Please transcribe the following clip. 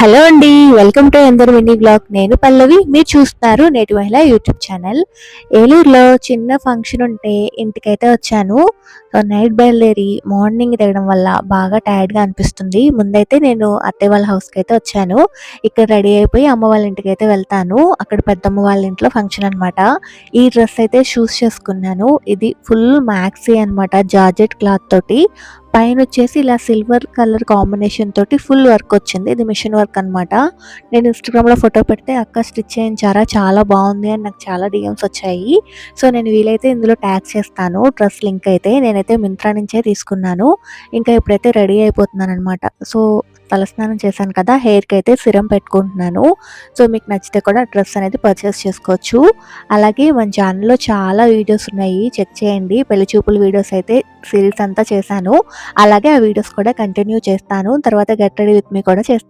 Hello అండి welcome to ఎందర్ mini blog. నేను పల్లవి మీరు చూస్తున్నారు నేటి మహిళ యూట్యూబ్ ఛానల్. ఏలూరులో చిన్న ఫంక్షన్ ఉంటే ఇంటికైతే వచ్చాను. సో నైట్ బయలుదేరి మార్నింగ్ దిగడం వల్ల బాగా టైర్డ్గా అనిపిస్తుంది. ముందైతే నేను అత్తయ్య వాళ్ళ హౌస్కి అయితే వచ్చాను. ఇక్కడ రెడీ అయిపోయి అమ్మ వాళ్ళ ఇంటికి అయితే వెళ్తాను. అక్కడ పెద్దమ్మ వాళ్ళ ఇంట్లో ఫంక్షన్ అన్నమాట. ఈ డ్రెస్ అయితే షూస్ చేసుకున్నాను. ఇది ఫుల్ మ్యాక్సీ అన్నమాట జార్జెట్ క్లాత్ తోటి. పైన వచ్చేసి ఇలా సిల్వర్ కలర్ కాంబినేషన్ తోటి ఫుల్ వర్క్ వచ్చింది. ఇది మిషన్ వర్క్ అనమాట నేను ఇన్స్టాగ్రామ్లో ఫోటో పెడితే అక్క స్టిచ్ చేయించారా? చాలా బాగుంది అని నాకు చాలా డిఎమ్స్ వచ్చాయి. సో నేను వీలైతే ఇందులో ట్యాగ్ చేస్తాను. డ్రెస్ లింక్ అయితే నేనైతే మింత్రా నుంచే తీసుకున్నాను. ఇంకా ఇప్పుడైతే రెడీ అయిపోతున్నాను అనమాట సో తలస్నానం చేశాను కదా హెయిర్కి అయితే సిరం పెట్టుకుంటున్నాను. సో మీకు నచ్చితే కూడా డ్రెస్ అనేది పర్చేస్ చేసుకోవచ్చు. అలాగే మన ఛానల్లో చాలా వీడియోస్ ఉన్నాయి చెక్ చేయండి. పెళ్ళి చూపుల వీడియోస్ అయితే సిరీస్ అంతా చేశాను. అలాగే ఆ వీడియోస్ కూడా కంటిన్యూ చేస్తాను. తర్వాత గెట్ రెడీ విత్ మీ కూడా చేస్తాను.